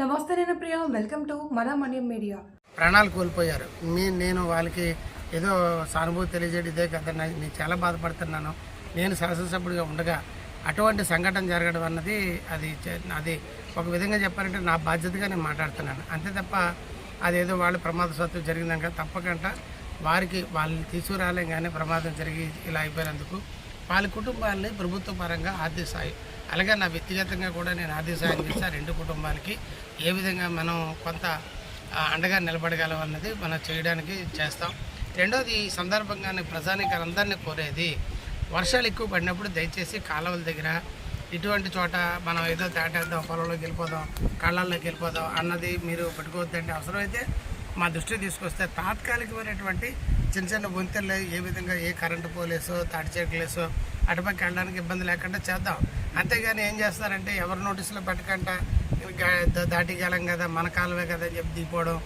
నమస్తే నేను Priya welcome to మన మనీ మీడియా. ప్రాణాలు కోల్పోయారు. మీ నేను వాళ్ళకి ఏదో సానుభూతి తెలియజేయడం ఇదే కదా నేను చాలా బాధపడుతున్నాను. నేను శాసనసభ్యుడిగా ఉండగా అటువంటి సంఘటన జరగడం అన్నది అది అది ఒక విధంగా చెప్పాలంటే నా బాధ్యతగా నేను మాట్లాడుతున్నాను. అంతే తప్ప అదేదో ప్రమాద సత్వం జరిగిందాక తప్పకుండా వారికి వాళ్ళని తీసుకురాలేం కానీ ప్రమాదం జరిగి ఇలా అయిపోయినందుకు వాళ్ళ కుటుంబాలని ప్రభుత్వ పరంగా ఆర్థిక సాయం. అలాగే నా వ్యక్తిగతంగా కూడా నేను ఆర్థిక సాయం చేస్తా. రెండు కుటుంబాలకి ఏ విధంగా మనం కొంత అండగా నిలబడగలం అన్నది మనం చేయడానికి చేస్తాం. రెండోది ఈ సందర్భంగా నేను ప్రజానికారందరినీ కోరేది వర్షాలు ఎక్కువ పడినప్పుడు దయచేసి కాలువల దగ్గర ఇటువంటి చోట మనం ఏదో దాటేద్దాం పొలంలోకి వెళ్ళిపోదాం కళ్ళల్లోకి వెళ్ళిపోదాం అన్నది మీరు పెట్టుకోవద్దండి. అవసరమైతే మా దృష్టికి తీసుకొస్తే తాత్కాలికమైనటువంటి చిన్న చిన్న వంతెనలు ఏ విధంగా ఏ కరెంటు పోలేసో తాటి చెట్లేసో అటుపక్క వెళ్ళడానికి ఇబ్బంది లేకుండా చేద్దాం. అంతేగాని ఏం చేస్తారంటే ఎవరి నోటీసులో పెట్టకుండా దాటిగలం కదా మన కాలమే కదా అని చెప్పి దిగిపోవడం.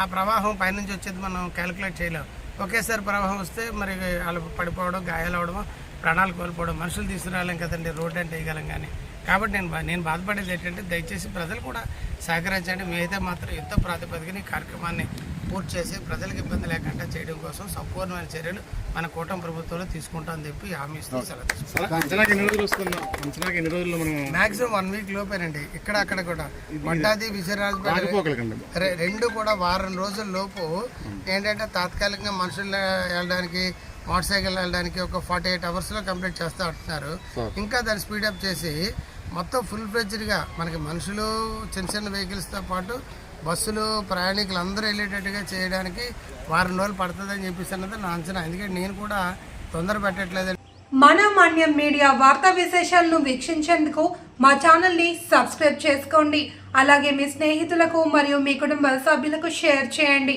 ఆ ప్రవాహం పైనుంచి వచ్చేది మనం క్యాలిక్యులేట్ చేయలేం. ఒకేసారి ప్రవాహం వస్తే మరి వాళ్ళు పడిపోవడం గాయాలు అవడం ప్రాణాలు కోల్పోవడం మనుషులు తీసుకురాలేం కదండి రోడ్ అంటే వేయగలం కానీ. కాబట్టి నేను నేను బాధపడేది ఏంటంటే దయచేసి ప్రజలు కూడా సహకరించండి. మేమైతే మాత్రం యుద్ధ ప్రాతిపదికన ఈ కార్యక్రమాన్ని పూర్తి చేసి ప్రజలకు ఇబ్బంది లేకుండా చేయడం కోసం సంపూర్ణమైన చర్యలు మన కూటమి ప్రభుత్వంలో తీసుకుంటామని చెప్పి హామీ ఇస్తూ మాక్సిమం వన్ వీక్ లోపేనండి. ఇక్కడ అక్కడ కూడా. మట్టాది విజయరాజపేట రెండు కూడా వారం రోజుల లోపు ఏంటంటే తాత్కాలికంగా మనుషులు వెళ్ళడానికి మోటార్ సైకిల్ వెళ్ళడానికి ఒక ఫార్టీ ఎయిట్ అవర్స్లో కంప్లీట్ చేస్తూ ఉంటున్నారు ఇంకా దాన్ని స్పీడప్ చేసి మొత్తం ఫుల్ ఫ్లెడ్జ్డ్గా మనకి మనుషులు చిన్న చిన్న వెహికల్స్తో పాటు బస్సులు ప్రయాణికులు అందరూ వెళ్ళేటట్టుగా చేయడానికి వారం రోజులు పడుతుందని చెప్పేసి అన్నది నా అంచనా. ఎందుకంటే నేను కూడా తొందర పెట్టట్లేదు మన మాన్యం మీడియా వార్తా విశేషాలను వీక్షించేందుకు మా ఛానల్ని సబ్స్క్రైబ్ చేసుకోండి. అలాగే మీ స్నేహితులకు మరియు మీ కుటుంబ సభ్యులకు షేర్ చేయండి.